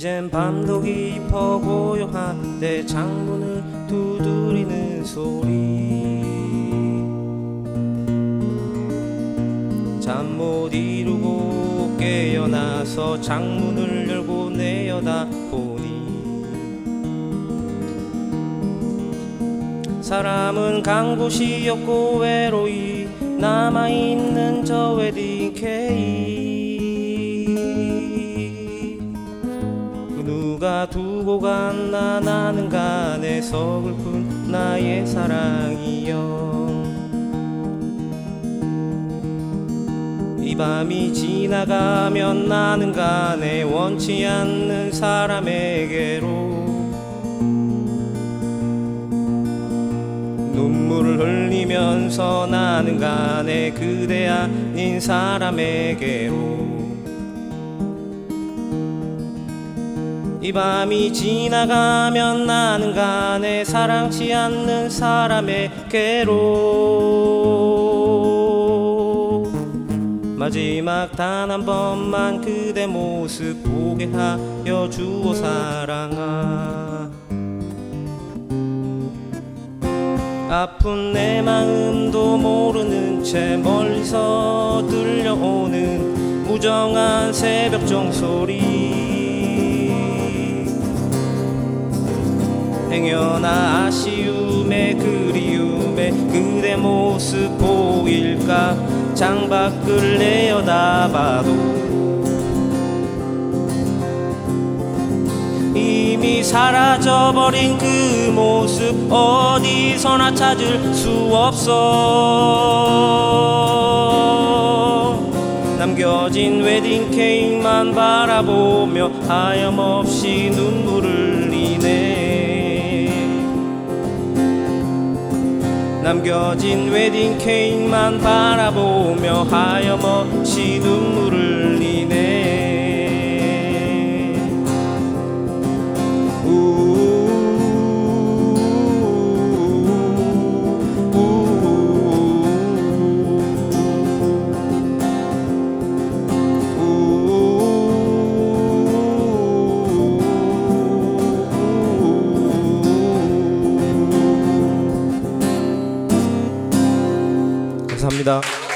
이젠 밤도 깊어 고요한데 창문을 두드리는 소리. 잠 못 이루고 깨어나서 창문을 열고 내려다 보니. 사람은 간 곳이 없고 외로이 남아있는 저 웨딩 케이 두고 갔나 나는 간에 서글픈 나의 사랑이여. 이 밤이 지나가면 나는 간에 원치 않는 사람에게로 눈물을 흘리면서 나는 간에 그대 아닌 사람에게로 이 밤이 지나가면 나는 간에 사랑치 않는 사람에게로. 마지막 단 한 번만 그대 모습 보게 하여 주오 사랑아. 아픈 내 마음도 모르는 채 멀리서 들려오는 무정한 새벽 종소리 행여나 아쉬움에 그리움에 그대 모습 보일까? 창밖을 내어다봐도 이미 사라져버린 그 모습 어디서나 찾을 수 없어. 남겨진 웨딩 케이크만 바라보며 하염없이 눈물을 흘리네 남겨진 웨딩 케이크만 바라보며 하염없이 눈물을 흘리네 감사합니다.